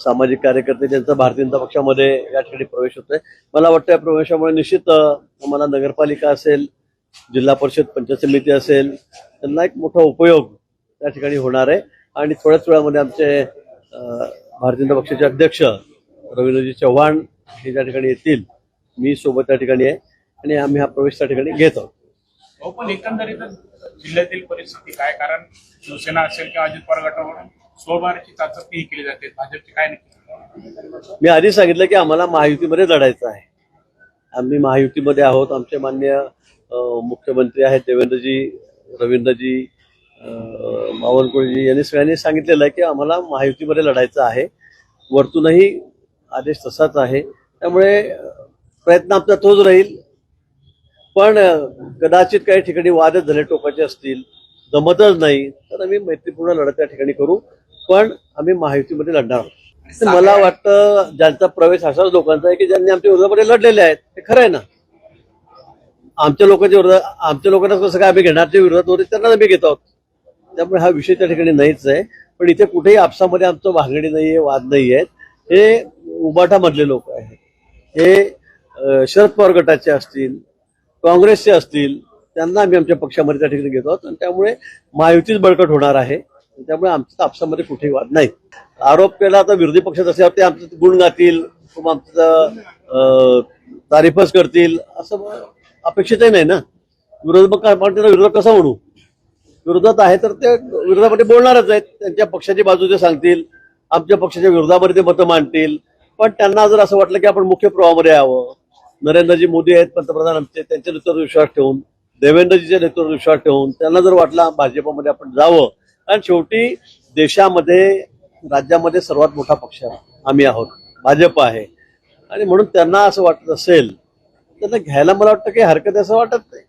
सामाजिक कार्यकर्ते त्यांचा भारतीय जनता पक्षामध्ये या ठिकाणी प्रवेश होतोय. मला वाटतं या प्रवेशामुळे निश्चित आम्हाला नगरपालिका असेल जिल्हा परिषद पंचायत समिती असेल त्यांना एक मोठा उपयोग त्या ठिकाणी होणार आहे. आणि थोड्याच वेळामध्ये आमचे भारतीय जनता पक्षाचे अध्यक्ष रवींद्रजी चव्हाण हे त्या ठिकाणी येतील मी सोबत त्या ठिकाणी आहे आणि आम्ही हा प्रवेश त्या ठिकाणी घेत आहोत. पण जिल्ह्यातील परिस्थिती काय? कारण शिवसेना असेल किंवा अजित पवार स्वबाराची चाचपणी केली जाते. भाजपची काय नक्की? मी आधी सांगितलं की आम्हाला महायुतीमध्ये लढायचं आहे. आम्ही महायुतीमध्ये आहोत. आमचे मान्य मुख्यमंत्री आहेत देवेंद्रजी रवींद्रजी मावनकुळजी यांनी सगळ्यांनी सांगितलेलं आहे की आम्हाला महायुतीमध्ये लढायचं आहे. वरतूनही आदेश तसाच आहे. त्यामुळे प्रयत्न आमचा तोच राहील. पण कदाचित काही ठिकाणी वादच झाले टोकाचे असतील जमतच नाही तर आम्ही मैत्रीपूर्ण लढत त्या ठिकाणी करू. पण आम्ही महायुतीमध्ये लढणार आहोत. मला वाटतं ज्यांचा प्रवेश अशाच लोकांचा आहे की ज्यांनी आमच्या विरोधामध्ये लढलेले आहेत ते खरं आहे ना? आमच्या लोकांच्या विरोधात आमच्या लोकांना कसं काय आम्ही घेणार? जे विरोधात होते त्यांना आम्ही घेत आहोत. त्यामुळे हा विषय त्या ठिकाणी नाहीच आहे. पण इथे कुठेही आपसामध्ये आमचं भांगडी नाहीये वाद नाही आहेत हे उबाठामधले लोक आहेत. हे शरद पवार गटाचे असतील काँग्रेसचे असतील त्यांना आम्ही आमच्या पक्षामध्ये त्या ठिकाणी घेतो आहोत. आणि त्यामुळे महायुतीच बळकट होणार आहे. त्यामुळे आमच्या आपसामध्ये कुठेही वाद नाही. आरोप केला आता विरोधी पक्षात जसे ते आमचं गुण गातील किंवा आमचं तारीफच करतील असं अपेक्षितही नाही ना. विरोध मग काय आपण त्यांना विरोधक कसा म्हणू? विरोधात आहे तर ते विरोधामध्ये बोलणारच आहेत. त्यांच्या पक्षाची बाजू ते सांगतील आमच्या पक्षाच्या विरोधामध्ये ते मतं मांडतील. पण त्यांना जर असं वाटलं की आपण मुख्य प्रवाहामध्ये यावं नरेंद्रजी मोदी आहेत पंतप्रधान आमचे त्यांच्या नेतृत्वावर विश्वास ठेवून देवेंद्रजीच्या नेतृत्वावर विश्वास ठेवून त्यांना जर वाटलं भाजपमध्ये आपण जावं कारण शेवटी देशामध्ये राज्यामध्ये सर्वात मोठा पक्ष आम्ही आहोत. भाजप आहे. आणि म्हणून त्यांना असं वाटत असेल त्यांना घ्यायला मला वाटतं काही हरकत आहे असं वाटत नाही.